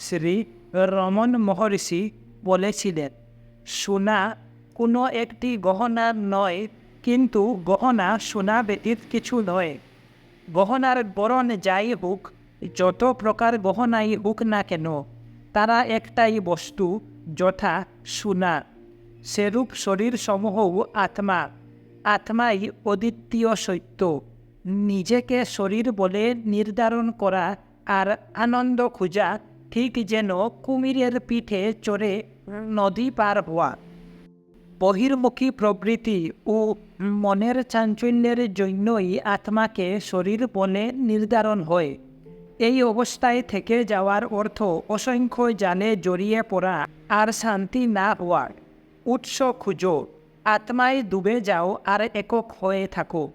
শ্রী রমন মহর্ষি বলেছিলেন, সোনা কোনো একটি গহনা নয়, কিন্তু গহনা সোনা ব্যতীত কিছু নয়। গহনার বরণ যাই হোক, যত প্রকার গহনাই হোক না কেন, তারা একটাই বস্তু, যথা সোনা। সেরূপ শরীর সমূহও আত্মা। আত্মাই অদ্বিতীয় সত্য। নিজেকে শরীর বলে নির্ধারণ করা আর আনন্দ খোঁজা ঠিক যেন কুমিরের পিঠে চড়ে নদী পার হওয়া। বহির্মুখী প্রবৃত্তি ও মনের চাঞ্চল্যের জন্যই আত্মাকে শরীর বলে নির্ধারণ হয়। এই অবস্থায় থেকে যাওয়ার অর্থ অসংখ্য জালে জড়িয়ে পড়া আর শান্তি না হওয়া। উৎস খুঁজো, আত্মায় ডুবে যাও আর একক হয়ে থাকো।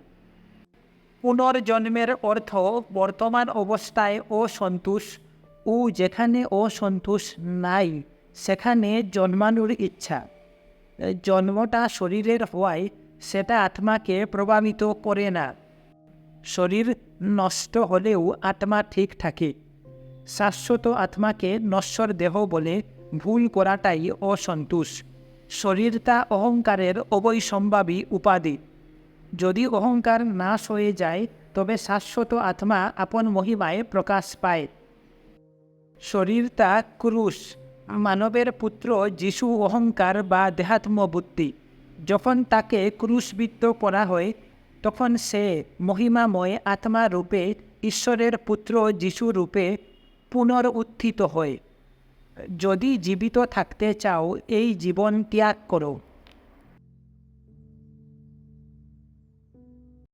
পুনর্জন্মের অর্থ বর্তমান অবস্থায় অসন্তোষ ও যেখানে অসন্তোষ নাই, সেখানে জন্মানোর ইচ্ছা। জন্মটা শরীরের হওয়ায় সেটা আত্মাকে প্রভাবিত করে না। শরীর নষ্ট হলেও আত্মা ঠিক থাকে। শাশ্বত আত্মাকে নশ্বর দেহ বলে ভুল করাটাই অসন্তোষ শরীরটা অহংকারের অবৈসম্ভাবী উপাধি। যদি অহংকার নাশ হয়ে যায়, তবে শাশ্বত আত্মা আপন মহিমায় প্রকাশ পায়। শরীরটা ক্রুশ। মানবের পুত্র যিশু অহংকার বা দেহাত্ম বুদ্ধি যখন তাকে ক্রুশবিদ্ধ করা হয়, তখন সে মহিমাময় আত্মা রূপে, ঈশ্বরের পুত্র যিশু রূপে পুনর উত্থিত হয়। যদি জীবিত থাকতে চাও, এই জীবন ত্যাগ করো।